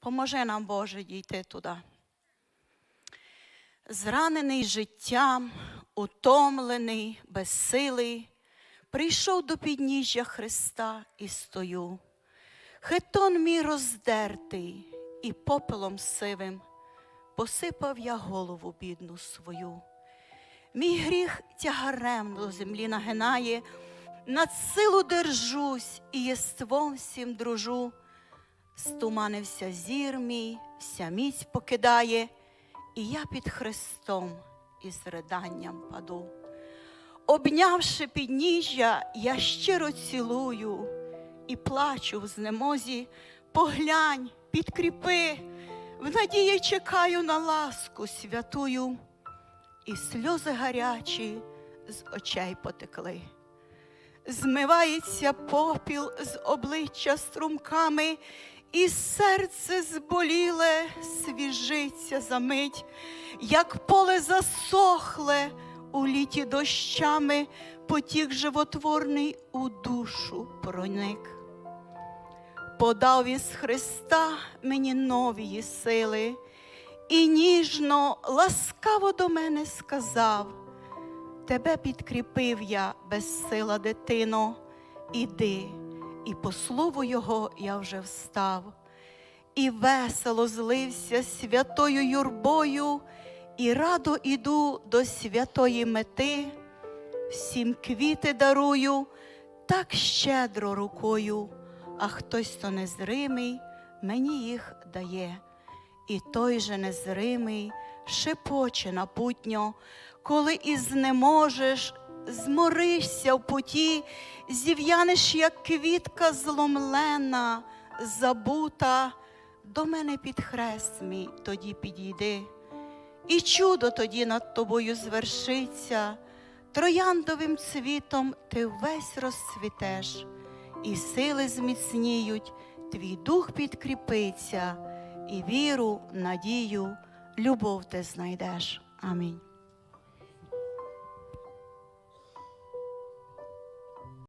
Поможи нам, Боже, дійти туди. Зранений життям, утомлений, безсилий, прийшов до підніжжя Христа і стою. Хитон мій роздертий і попелом сивим посипав я голову бідну свою. Мій гріх тягарем до землі нагинає, над силу держусь і єством всім дружу. Стуманився зір мій, вся міць покидає, і я під Христом із риданням паду. Обнявши підніжжя, я щиро цілую і плачу в знемозі, поглянь, підкріпи, в надії чекаю на ласку святую, і сльози гарячі з очей потекли. Змивається попіл з обличчя струмками, і серце зболіле свіжиться за мить, як поле засохле у літі дощами, потік животворний у душу проник. Подав із Христа мені новії сили, і ніжно, ласкаво до мене сказав. Тебе підкріпив я, безсила дитино, іди, і по слову Його я вже встав, і весело злився святою юрбою, і радо іду до святої мети, всім квіти дарую, так щедро рукою, а хтось то незримий мені їх дає. І той же незримий шепоче напутньо, коли і знеможеш, зморишся в путі, зів'янеш, як квітка зломлена, забута, до мене під хрест мій тоді підійди. І чудо тоді над тобою звершиться, трояндовим цвітом ти весь розцвітеш, і сили зміцніють, твій дух підкріпиться, і віру, надію, любов ти знайдеш. Амінь.